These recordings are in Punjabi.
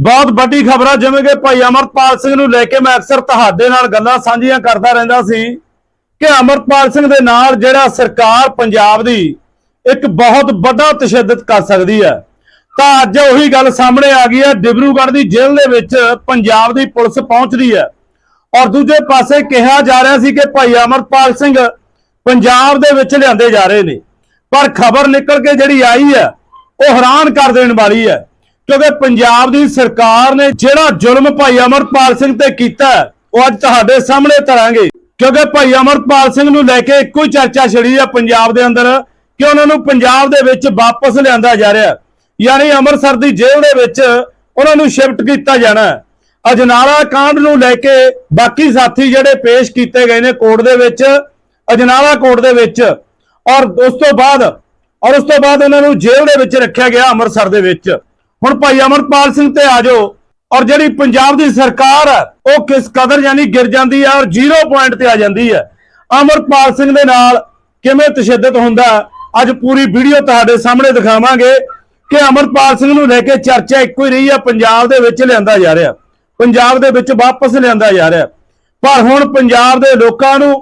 ਬਹੁਤ ਵੱਡੀ ਖਬਰ ਆ ਜਿਵੇਂ ਕਿ ਭਾਈ ਅਮਰਪਾਲ ਸਿੰਘ ਨੂੰ ਲੈ ਕੇ ਮੈਂ ਅਕਸਰ ਤੁਹਾਡੇ ਨਾਲ ਗੱਲਾਂ ਸਾਂਝੀਆਂ ਕਰਦਾ ਰਹਿੰਦਾ ਸੀ ਕਿ ਅਮਰਪਾਲ ਸਿੰਘ ਦੇ ਨਾਲ ਜਿਹੜਾ ਸਰਕਾਰ ਪੰਜਾਬ ਦੀ ਇੱਕ ਬਹੁਤ ਵੱਡਾ ਤਸ਼ੱਦਦ ਕਰ ਸਕਦੀ ਹੈ। ਤਾਂ ਅੱਜ ਉਹੀ ਗੱਲ ਸਾਹਮਣੇ ਆ ਗਈ ਹੈ, ਡਿਬਰੂਗੜ੍ਹ ਦੀ ਜੇਲ੍ਹ ਦੇ ਵਿੱਚ ਪੰਜਾਬ ਦੀ ਪੁਲਿਸ ਪਹੁੰਚ ਰਹੀ ਹੈ। ਔਰ ਦੂਜੇ ਪਾਸੇ ਕਿਹਾ ਜਾ ਰਿਹਾ ਸੀ ਕਿ ਭਾਈ ਅਮਰਪਾਲ ਸਿੰਘ ਪੰਜਾਬ ਦੇ ਵਿੱਚ ਲਿਆਂਦੇ ਜਾ ਰਹੇ ਨੇ। ਪਰ ਖਬਰ ਨਿਕਲ ਕੇ ਜਿਹੜੀ ਆਈ ਹੈ, ਉਹ ਹੈਰਾਨ ਕਰ ਦੇਣ ਵਾਲੀ ਹੈ। ਕਿਉਂਕਿ ਪੰਜਾਬ ਦੀ ਸਰਕਾਰ ਨੇ ਜਿਹੜਾ ਜ਼ੁਲਮ ਭਾਈ ਅਮਰਪਾਲ ਸਿੰਘ ਤੇ ਕੀਤਾ, ਉਹ ਅੱਜ ਤੁਹਾਡੇ ਸਾਹਮਣੇ ਧਰਾਂਗੇ ਕਿਉਂਕਿ ਭਾਈ ਅਮਰਪਾਲ ਸਿੰਘ ਨੂੰ ਲੈ ਕੇ ਇੱਕੋ ਹੀ ਚਰਚਾ ਛਿੜੀ ਹੈ ਪੰਜਾਬ ਦੇ ਅੰਦਰ ਕਿ ਉਹਨਾਂ ਨੂੰ ਪੰਜਾਬ ਦੇ ਵਿੱਚ ਵਾਪਸ ਲਿਆਂਦਾ ਜਾ ਰਿਹਾ। ਯਾਨੀ ਅੰਮ੍ਰਿਤਸਰ ਦੀ ਜੇਲ੍ਹ ਦੇ ਵਿੱਚ ਉਹਨਾਂ ਨੂੰ ਸ਼ਿਫਟ ਕੀਤਾ ਜਾਣਾ। ਅਜਨਾਲਾ ਕਾਂਡ ਨੂੰ ਲੈ ਕੇ ਬਾਕੀ ਸਾਥੀ ਜਿਹੜੇ ਪੇਸ਼ ਕੀਤੇ ਗਏ ਨੇ ਕੋਰਟ ਦੇ ਵਿੱਚ, ਅਜਨਾਲਾ ਕੋਰਟ ਦੇ ਵਿੱਚ, ਔਰ ਉਸ ਤੋਂ ਬਾਅਦ, ਔਰ ਉਸ ਤੋਂ ਬਾਅਦ ਉਹਨਾਂ ਨੂੰ ਜੇਲ੍ਹ ਦੇ ਵਿੱਚ ਰੱਖਿਆ ਗਿਆ ਅੰਮ੍ਰਿਤਸਰ ਦੇ ਵਿੱਚ। ਹੁਣ ਭਾਈ ਅਮਰਪਾਲ ਸਿੰਘ ਤੇ ਆ ਜਾਓ। ਔਰ ਜਿਹੜੀ ਪੰਜਾਬ ਦੀ ਸਰਕਾਰ ਹੈ, ਉਹ ਕਿਸ ਕਦਰ ਯਾਨੀ ਗਿਰ ਜਾਂਦੀ ਹੈ ਔਰ ਜ਼ੀਰੋ ਪੁਆਇੰਟ ਤੇ ਆ ਜਾਂਦੀ ਹੈ। ਅਮਰਪਾਲ ਸਿੰਘ ਦੇ ਨਾਲ ਕਿਵੇਂ ਤਸ਼ੱਦਦ ਹੁੰਦਾ ਅੱਜ ਪੂਰੀ ਵੀਡੀਓ ਤੁਹਾਡੇ ਸਾਹਮਣੇ ਦਿਖਾਵਾਂਗੇ ਕਿ ਅਮਰਪਾਲ ਸਿੰਘ ਨੂੰ ਲੈ ਕੇ ਚਰਚਾ ਇੱਕੋ ਹੀ ਰਹੀ ਹੈ, ਪੰਜਾਬ ਦੇ ਵਿੱਚ ਲਿਆਂਦਾ ਜਾ ਰਿਹਾ। ਪੰਜਾਬ ਦੇ ਵਿੱਚ ਵਾਪਸ ਲਿਆਂਦਾ ਜਾ ਰਿਹਾ। ਪਰ ਹੁਣ ਪੰਜਾਬ ਦੇ ਲੋਕਾਂ ਨੂੰ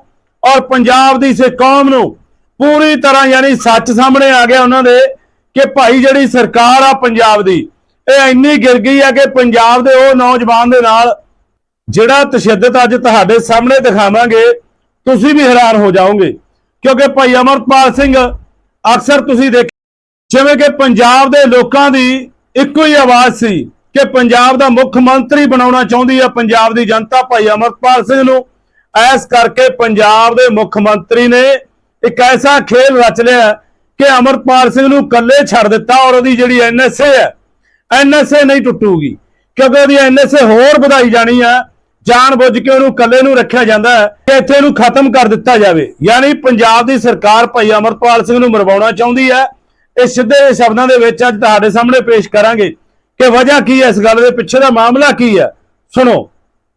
ਔਰ ਪੰਜਾਬ ਦੀ ਸੇ ਕੌਮ ਨੂੰ ਪੂਰੀ ਤਰ੍ਹਾਂ ਯਾਨੀ ਸੱਚ ਸਾਹਮਣੇ ਆ ਗਿਆ ਉਹਨਾਂ ਦੇ। ਕਿ ਭਾਈ ਜਿਹੜੀ ਸਰਕਾਰ ਆ ਪੰਜਾਬ ਦੀ, ਇਹ ਇੰਨੀ ਗਿਰ ਗਈ ਆ ਕਿ ਪੰਜਾਬ ਦੇ ਉਹ ਨੌਜਵਾਨ ਦੇ ਨਾਲ ਜਿਹੜਾ ਤਸ਼ੱਦਦ ਅੱਜ ਤੁਹਾਡੇ ਸਾਹਮਣੇ ਦਿਖਾਵਾਂਗੇ, ਤੁਸੀਂ ਵੀ ਹੈਰਾਨ ਹੋ ਜਾਓਗੇ। ਕਿਉਂਕਿ ਭਾਈ ਅਮਰਪਾਲ ਸਿੰਘ, ਅਕਸਰ ਤੁਸੀਂ ਦੇਖ ਜਿਵੇਂ ਕਿ ਪੰਜਾਬ ਦੇ ਲੋਕਾਂ ਦੀ ਇੱਕੋ ਹੀ ਆਵਾਜ਼ ਸੀ ਕਿ ਪੰਜਾਬ ਦਾ ਮੁੱਖ ਮੰਤਰੀ ਬਣਾਉਣਾ ਚਾਹੁੰਦੀ ਹੈ ਪੰਜਾਬ ਦੀ ਜਨਤਾ ਭਾਈ ਅਮਰਪਾਲ ਸਿੰਘ ਨੂੰ। ਐਸ ਕਰਕੇ ਪੰਜਾਬ ਦੇ ਮੁੱਖ ਮੰਤਰੀ ਨੇ ਇੱਕ ਐਸਾ ਖੇਲ ਰਚ ਲਿਆ ਕਿ ਅਮਰਪਾਲ ਸਿੰਘ ਨੂੰ ਇਕੱਲੇ ਛੱਡ ਦਿੱਤਾ ਔਰ ਉਹਦੀ ਜਿਹੜੀ ਐਨਐਸਏ ਹੈ ਐਨਐਸਏ ਨਹੀਂ ਟੁੱਟੂਗੀ, ਕਿਉਂਕਿ ਉਹਦੀ ਐਨਐਸਏ ਹੋਰ ਵਧਾਈ ਜਾਣੀ ਹੈ ਜਾਣ ਬੁੱਝ ਕੇ ਉਹਨੂੰ ਇਕੱਲੇ ਨੂੰ ਰੱਖਿਆ ਜਾਂਦਾ ਹੈ ਕਿ ਇੱਥੇ ਇਹਨੂੰ ਖਤਮ ਕਰ ਦਿੱਤਾ ਜਾਵੇ। ਯਾਨੀ ਪੰਜਾਬ ਦੀ ਸਰਕਾਰ ਭਾਈ ਅਮਰਪਾਲ ਸਿੰਘ ਨੂੰ ਮਰਵਾਉਣਾ ਚਾਹੁੰਦੀ ਹੈ, ਇਹ ਸਿੱਧੇ ਸ਼ਬਦਾਂ ਦੇ ਵਿੱਚ ਅੱਜ ਤੁਹਾਡੇ ਸਾਹਮਣੇ ਪੇਸ਼ ਕਰਾਂਗੇ ਕਿ ਵਜ੍ਹਾ ਕੀ ਹੈ ਇਸ ਗੱਲ ਦੇ ਪਿੱਛੇ ਦਾ ਮਾਮਲਾ ਕੀ ਹੈ। ਸੁਣੋ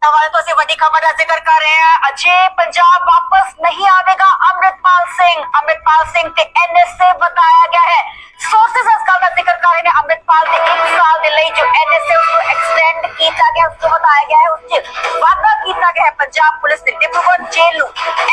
सवाल तो से बड़ी खबर ज़िक्र कर रहे हैं। अजय पंजाब वापस नहीं आवेगा। अमृतपाल सिंह अमृतपाल सिंह के एनएस बताया गया है। सोर्सेस का ज़िक्र कर रहे हैं। अमृतपाल ने एक साल दिल्ली जो एनएस उसको एक्सटेंड किया गया, उसको बताया गया है। उससे वादा किया गया है। पंजाब पुलिस ने Dibrugarh jail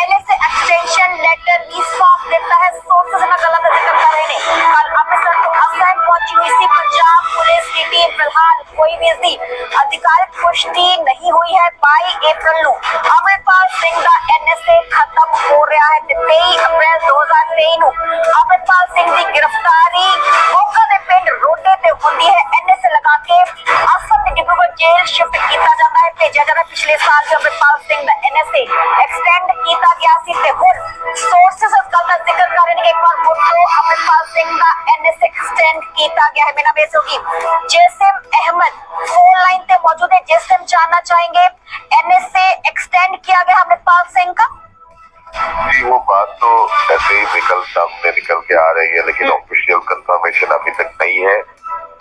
NSA extension letter भी सौंप देता है। सोर्सेस का ज़िक्र कर रहे हैं। कल अमृतसर को असम पहुँची हुई सी पंजाब पुलिस की टीम। फ़िलहाल ਕੋਈ ਵੀ ਇਸ ਦੀ ਅਧਿਕਾਰਤ ਪੁਸ਼ਟੀ ਨਹੀਂ ਹੋਈ ਹੈ 22 ਅਪ੍ਰੈਲ ਨੂੰ ਅਮਰਪਾਲ ਸਿੰਘ ਦਾ ਐਨਐਸਏ ਖਤਮ ਹੋ ਰਿਹਾ ਹੈ ਤੇ 23 ਅਪ੍ਰੈਲ 2023 ਨੂੰ ਅਮਰਪਾਲ ਸਿੰਘ ਦੀ ਗ੍ਰਿਫਤਾਰੀ ਕੋਕਾ ਦੇ ਪਿੰਡ ਰੋਡੇ ਤੇ ਹੁੰਦੀ ਹੈ। ਐਨਐਸਏ ਲਗਾ ਕੇ ਅਸਲ ਦੇ ਡਿਬਰੂਗੜ੍ਹ ਜੇਲ੍ਹ ਸ਼ਿਫਟ ਕੀਤਾ ਜਾਂਦਾ ਹੈ, ਭੇਜਿਆ ਜਾਂਦਾ ਪਿਛਲੇ ਸਾਲ ਵੀ ਅਮਰਪਾਲ ਸਿੰਘ ਦਾ ਐਨਐਸਏ ਐਕਸਟੈਂਡ ਕੀਤਾ ਗਿਆ ਸੀ ਤੇ ਹੁਣ ਸੋਰਸਸ ਇਸ ਗੱਲ ਦਾ ਜ਼ਿਕਰ ਕਰ ਰਹੇ ਨੇ ਕਿ ਇੱਕ ਵਾਰ ਮੁੜ ਤੋਂ ਅਮਰਪਾਲ ਸਿੰਘ ਦਾ ਐਨਐਸਏ ਐਕਸਟੈਂਡ ਕੀਤਾ ਗਿਆ ਹੈ। ਬਿਨਾਂ ਬੇਸ ਹੋਗੀ ਜੇ जानना चाहेंगे? एनएसए एक्सटेंड किया गया अमृतपाल सिंह का? जी वो बात तो ऐसे ही निकल सामने निकल के आ रही है लेकिन ऑफिशियल कंफर्मेशन अभी तक नहीं है।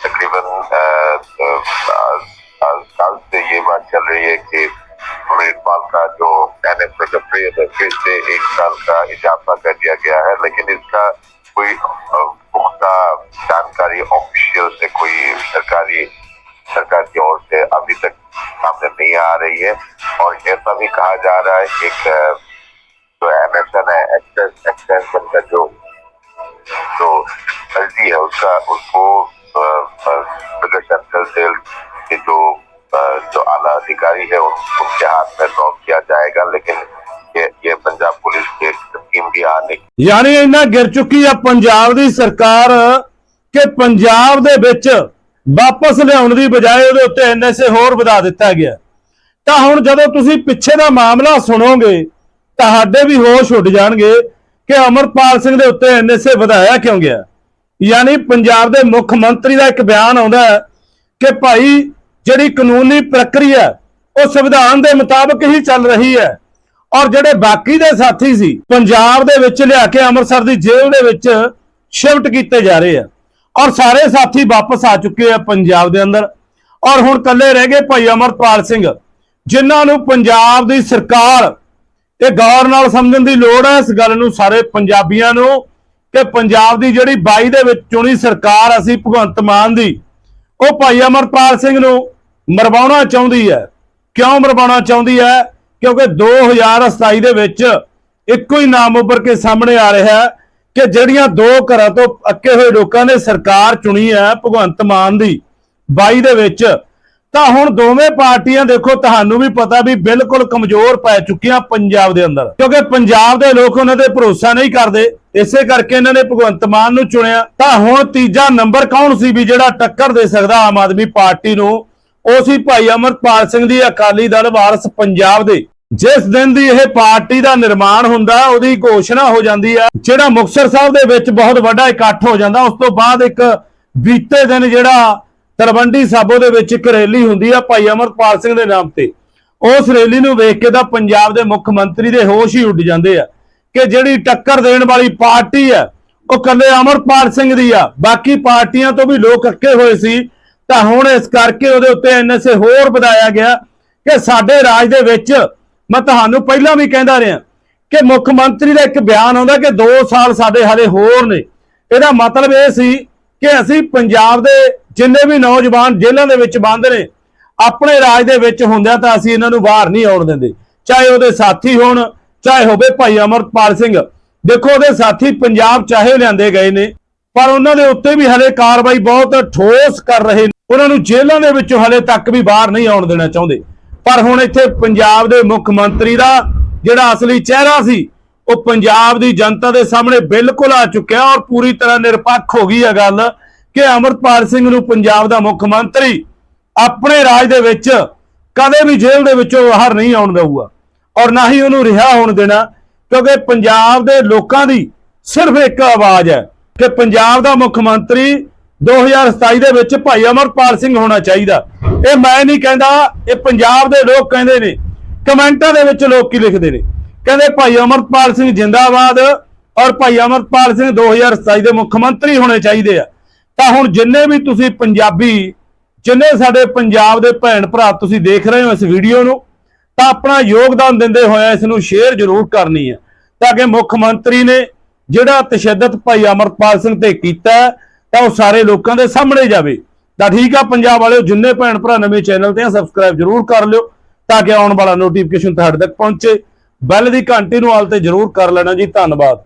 तकरीबन साल से ये बात चल रही है कि अमृतपाल का जो एन एफ़ का है से एक साल का इजाफा कर दिया गया है लेकिन इसका कोई भी कहा जा रहा है कि एक अ, जो एमएसएन है एक्सेस एक्सटेंशन का जो जो अर्जी है उसका उसको अ, अ, नगर सेंट्रल जेल के जो अ, जो आला अधिकारी है उन, उनके हाथ में सौंप किया जाएगा लेकिन ये ये पंजाब पुलिस की टीम भी आने ਯਾਨੀ ਇੰਨਾ ਗਿਰ ਚੁੱਕੀ ਆ ਪੰਜਾਬ ਦੀ ਸਰਕਾਰ ਕਿ ਪੰਜਾਬ ਦੇ ਵਿੱਚ ਵਾਪਸ ਲਿਆਉਣ ਦੀ ਬਜਾਏ ਉਹਦੇ ਉੱਤੇ ਐਨਐਸਏ ਹੋਰ ਵਧਾ ਦਿੱਤਾ ਗਿਆ ਤਾਂ ਹੁਣ ਜਦੋਂ ਤੁਸੀਂ ਪਿੱਛੇ ਦਾ ਮਾਮਲਾ ਸੁਣੋਗੇ, ਤੁਹਾਡੇ ਵੀ ਹੋਸ਼ ਉੱਡ ਜਾਣਗੇ ਕਿ ਅਮਰਪਾਲ ਸਿੰਘ ਦੇ ਉੱਤੇ ਐਨਐਸਏ ਵਧਾਇਆ ਕਿਉਂ ਗਿਆ। ਯਾਨੀ ਪੰਜਾਬ ਦੇ ਮੁੱਖ ਮੰਤਰੀ ਦਾ ਇੱਕ ਬਿਆਨ ਆਉਂਦਾ ਹੈ ਕਿ ਭਾਈ ਜਿਹੜੀ ਕਾਨੂੰਨੀ ਪ੍ਰਕਿਰਿਆ, ਉਹ ਸੰਵਿਧਾਨ ਦੇ ਮੁਤਾਬਕ ਹੀ ਚੱਲ ਰਹੀ ਹੈ। ਔਰ ਜਿਹੜੇ ਬਾਕੀ ਦੇ ਸਾਥੀ ਸੀ, ਪੰਜਾਬ ਦੇ ਵਿੱਚ ਲਿਆ ਕੇ ਅੰਮ੍ਰਿਤਸਰ ਦੀ ਜੇਲ੍ਹ ਦੇ ਵਿੱਚ ਸ਼ਿਫਟ ਕੀਤੇ ਜਾ ਰਹੇ ਆ। ਔਰ ਸਾਰੇ ਸਾਥੀ ਵਾਪਸ ਆ ਚੁੱਕੇ ਆ ਪੰਜਾਬ ਦੇ ਅੰਦਰ। ਔਰ ਹੁਣ ਇਕੱਲੇ ਰਹਿ ਗਏ ਭਾਈ ਅਮਰਪਾਲ ਸਿੰਘ। ਜਿਨ੍ਹਾਂ ਨੂੰ ਪੰਜਾਬ ਦੀ ਸਰਕਾਰ ਇਹ ਗੌਰ ਨਾਲ ਸਮਝਣ ਦੀ ਲੋੜ ਹੈ, ਇਸ ਗੱਲ ਨੂੰ ਸਾਰੇ ਪੰਜਾਬੀਆਂ ਨੂੰ ਕਿ ਪੰਜਾਬ ਦੀ ਜਿਹੜੀ 22 ਦੇ ਵਿੱਚ ਚੁਣੀ ਸਰਕਾਰ ਅਸੀਂ ਭਗਵੰਤ ਮਾਨ ਦੀ, ਉਹ ਭਾਈ ਅਮਰਪਾਲ ਸਿੰਘ ਨੂੰ ਮਰਵਾਉਣਾ ਚਾਹੁੰਦੀ ਹੈ। ਕਿਉਂ ਮਰਵਾਉਣਾ ਚਾਹੁੰਦੀ ਹੈ? ਕਿਉਂਕਿ 2027 ਦੇ ਵਿੱਚ ਇੱਕੋ ਹੀ ਨਾਮ ਉੱਭਰ ਕੇ ਸਾਹਮਣੇ ਆ ਰਿਹਾ ਹੈ ਕਿ ਜਿਹੜੀਆਂ ਦੋ ਘਰਾਂ ਤੋਂ ਅੱਕੇ ਹੋਏ ਲੋਕਾਂ ਨੇ ਸਰਕਾਰ ਚੁਣੀ ਹੈ ਭਗਵੰਤ ਮਾਨ ਦੀ 22 ਦੇ ਵਿੱਚ। ਤਾਂ ਹੁਣ ਦੋਵੇਂ ਪਾਰਟੀਆਂ ਦੇਖੋ, ਤੁਹਾਨੂੰ ਵੀ ਪਤਾ ਵੀ ਬਿਲਕੁਲ ਕਮਜ਼ੋਰ ਪੈ ਚੁੱਕੀਆਂ ਪੰਜਾਬ ਦੇ ਅੰਦਰ। ਕਿਉਂਕਿ ਪੰਜਾਬ ਦੇ ਲੋਕ ਉਹਨਾਂ ਤੇ ਭਰੋਸਾ ਨਹੀਂ ਕਰਦੇ, ਇਸੇ ਕਰਕੇ ਇਹਨਾਂ ਨੇ ਭਗਵੰਤ ਮਾਨ ਨੂੰ ਚੁਣਿਆ। ਤਾਂ ਹੁਣ ਤੀਜਾ ਨੰਬਰ ਕੌਣ ਸੀ ਵੀ ਜਿਹੜਾ ਟੱਕਰ ਦੇ ਸਕਦਾ ਆਮ ਆਦਮੀ ਪਾਰਟੀ ਨੂੰ? ਉਹ ਸੀ ਭਾਈ ਅਮਰਪਾਲ ਸਿੰਘ ਦੀ ਅਕਾਲੀ ਦਲ ਵਾਰਸ ਪੰਜਾਬ ਦੇ। ਜਿਸ ਦਿਨ ਦੀ ਇਹ ਪਾਰਟੀ ਦਾ ਨਿਰਮਾਣ ਹੁੰਦਾ, ਉਹਦੀ ਘੋਸ਼ਣਾ ਹੋ ਜਾਂਦੀ ਹੈ ਜਿਹੜਾ ਮੁਕਤਸਰ ਸਾਹਿਬ ਦੇ ਵਿੱਚ ਬਹੁਤ ਵੱਡਾ ਇਕੱਠ ਹੋ ਜਾਂਦਾ, ਉਸ ਤੋਂ ਬਾਅਦ ਇੱਕ ਬੀਤੇ ਦਿਨ ਜਿਹੜਾ ਤਲਵੰਡੀ ਸਾਬੋ ਦੇ ਵਿੱਚ ਇੱਕ ਰੈਲੀ ਹੁੰਦੀ ਆ ਭਾਈ ਅਮਰਪਾਲ ਸਿੰਘ ਦੇ ਨਾਮ ਤੇ। ਉਸ ਰੈਲੀ ਨੂੰ ਵੇਖ ਕੇ ਤਾਂ ਪੰਜਾਬ ਦੇ ਮੁੱਖ ਮੰਤਰੀ ਦੇ ਹੋਸ਼ ਹੀ ਉੱਡ ਜਾਂਦੇ ਆ ਕਿ ਜਿਹੜੀ ਟੱਕਰ ਦੇਣ ਵਾਲੀ ਪਾਰਟੀ ਆ, ਉਹ ਕੱਲੇ ਅਮਰਪਾਲ ਸਿੰਘ ਦੀ ਆ। ਬਾਕੀ ਪਾਰਟੀਆਂ ਤੋਂ ਵੀ ਲੋਕ ਅੱਕੇ ਹੋਏ ਸੀ, ਤਾਂ ਹੁਣ ਇਸ ਕਰਕੇ ਉਹਦੇ ਉੱਤੇ ਐਨਐਸਏ ਹੋਰ ਵਧਾਇਆ ਗਿਆ ਕਿ ਸਾਡੇ ਰਾਜ ਦੇ ਵਿੱਚ, ਮੈਂ ਤੁਹਾਨੂੰ ਪਹਿਲਾਂ ਵੀ ਕਹਿੰਦਾ ਰਿਹਾ, ਕਿ ਮੁੱਖ ਮੰਤਰੀ ਦਾ ਇੱਕ ਬਿਆਨ ਆਉਂਦਾ ਕਿ 2 ਸਾਲ ਸਾਡੇ ਹਾਲੇ ਹੋਰ ਨੇ। ਇਹਦਾ ਮਤਲਬ ਇਹ ਸੀ ਕਿ ਅਸੀਂ ਪੰਜਾਬ ਦੇ ਜਿੰਨੇ ਵੀ ਨੌਜਵਾਨ ਜੇਲ੍ਹਾਂ ਦੇ ਵਿੱਚ ਬੰਦ ਨੇ, ਆਪਣੇ ਰਾਜ ਦੇ ਵਿੱਚ ਹੁੰਦਿਆਂ ਤਾਂ ਅਸੀਂ ਇਹਨਾਂ ਨੂੰ ਬਾਹਰ ਨਹੀਂ ਆਉਣ ਦਿੰਦੇ। ਚਾਹੇ ਉਹਦੇ ਸਾਥੀ ਹੋਣ, ਚਾਹੇ ਹੋਵੇ ਭਾਈ ਅਮਰਪਾਲ ਸਿੰਘ। ਦੇਖੋ, ਉਹਦੇ ਸਾਥੀ ਪੰਜਾਬ ਚਾਹੇ ਲਿਆਂਦੇ ਗਏ ਨੇ, ਪਰ ਉਹਨਾਂ ਦੇ ਉੱਤੇ ਵੀ ਹਲੇ ਕਾਰਵਾਈ ਬਹੁਤ ਠੋਸ ਕਰ ਰਹੇ ਨੇ। ਉਹਨਾਂ ਨੂੰ ਜੇਲ੍ਹਾਂ ਦੇ ਵਿੱਚੋਂ ਹਲੇ ਤੱਕ ਵੀ ਬਾਹਰ ਨਹੀਂ ਆਉਣ ਦੇਣਾ ਚਾਹੁੰਦੇ। ਪਰ ਹੁਣ ਇੱਥੇ ਪੰਜਾਬ ਦੇ ਮੁੱਖ ਮੰਤਰੀ ਦਾ ਜਿਹੜਾ ਅਸਲੀ ਚਿਹਰਾ ਸੀ, ਉਹ ਪੰਜਾਬ ਦੀ ਜਨਤਾ ਦੇ ਸਾਹਮਣੇ ਬਿਲਕੁਲ ਆ ਚੁੱਕਿਆ ਔਰ ਪੂਰੀ ਤਰ੍ਹਾਂ ਨਿਰਪੱਖ ਹੋ ਗਈ ਹੈ ਗੱਲ। ਕਿ ਅਮਰਪਾਲ ਸਿੰਘ ਨੂੰ ਪੰਜਾਬ ਦਾ ਮੁੱਖ ਮੰਤਰੀ ਆਪਣੇ ਰਾਜ ਦੇ ਵਿੱਚ ਕਦੇ ਵੀ ਜੇਲ੍ਹ ਦੇ ਵਿੱਚੋਂ ਬਾਹਰ ਨਹੀਂ ਆਉਣ ਦੇਊਗਾ ਔਰ ਨਾ ਹੀ ਉਹਨੂੰ ਰਿਹਾ ਹੋਣ ਦੇਣਾ, ਕਿਉਂਕਿ ਪੰਜਾਬ ਦੇ ਲੋਕਾਂ ਦੀ ਸਿਰਫ ਇੱਕ ਆਵਾਜ਼ ਹੈ ਕਿ ਪੰਜਾਬ ਦਾ ਮੁੱਖ ਮੰਤਰੀ 2027 ਦੇ ਵਿੱਚ ਭਾਈ ਅਮਰਪਾਲ ਸਿੰਘ ਹੋਣਾ ਚਾਹੀਦਾ। ਇਹ ਮੈਂ ਨਹੀਂ ਕਹਿੰਦਾ, ਇਹ ਪੰਜਾਬ ਦੇ ਲੋਕ ਕਹਿੰਦੇ ਨੇ, ਕਮੈਂਟਾਂ ਦੇ ਵਿੱਚ ਲੋਕ ਕੀ ਲਿਖਦੇ ਨੇ। ਕਹਿੰਦੇ ਭਾਈ ਅਮਰਪਾਲ ਸਿੰਘ ਜਿੰਦਾਬਾਦ ਔਰ ਭਾਈ ਅਮਰਪਾਲ ਸਿੰਘ 2027 ਦੇ ਮੁੱਖ ਮੰਤਰੀ ਹੋਣੇ ਚਾਹੀਦੇ ਆ। ਤਾਂ ਹੁਣ ਜਿੰਨੇ ਵੀ ਤੁਸੀਂ ਪੰਜਾਬੀ ਜਿੰਨੇ ਸਾਡੇ ਪੰਜਾਬ ਦੇ ਭੈਣ ਭਰਾ ਤੁਸੀਂ ਦੇਖ ਰਹੇ ਹੋ ਇਸ ਵੀਡੀਓ ਨੂੰ ਤਾਂ ਆਪਣਾ ਯੋਗਦਾਨ ਦਿੰਦੇ ਹੋਏ ਇਸ ਨੂੰ ਸ਼ੇਅਰ ਜ਼ਰੂਰ ਕਰਨੀ ਹੈ। ਤਾਂ ਕਿ ਮੁੱਖ ਮੰਤਰੀ ਨੇ ਜਿਹੜਾ ਤਸ਼ੱਦਦ ਭਾਈ ਅਮਰਪਾਲ ਸਿੰਘ ਤੇ ਕੀਤਾ ਹੈ, ਤਾਂ ਉਹ ਸਾਰੇ ਲੋਕਾਂ ਦੇ ਸਾਹਮਣੇ ਜਾਵੇ। ਤਾਂ ਠੀਕ ਆ ਪੰਜਾਬ ਵਾਲਿਓ ਜਿੰਨੇ ਭੈਣ ਭਰਾ ਨਵੇਂ ਚੈਨਲ ਤੇ ਆ ਸਬਸਕ੍ਰਾਈਬ ਜ਼ਰੂਰ ਕਰ ਲਿਓ ਤਾਂ ਕਿ ਆਉਣ ਵਾਲਾ ਨੋਟੀਫਿਕੇਸ਼ਨ ਤੁਹਾਡੇ ਤੱਕ ਪਹੁੰਚੇ। ਬੈਲ ਦੀ ਘੰਟੀ ਨੂੰ ਆਲ ਤੇ ਜ਼ਰੂਰ ਕਰ ਲੈਣਾ ਜੀ ਧੰਨਵਾਦ।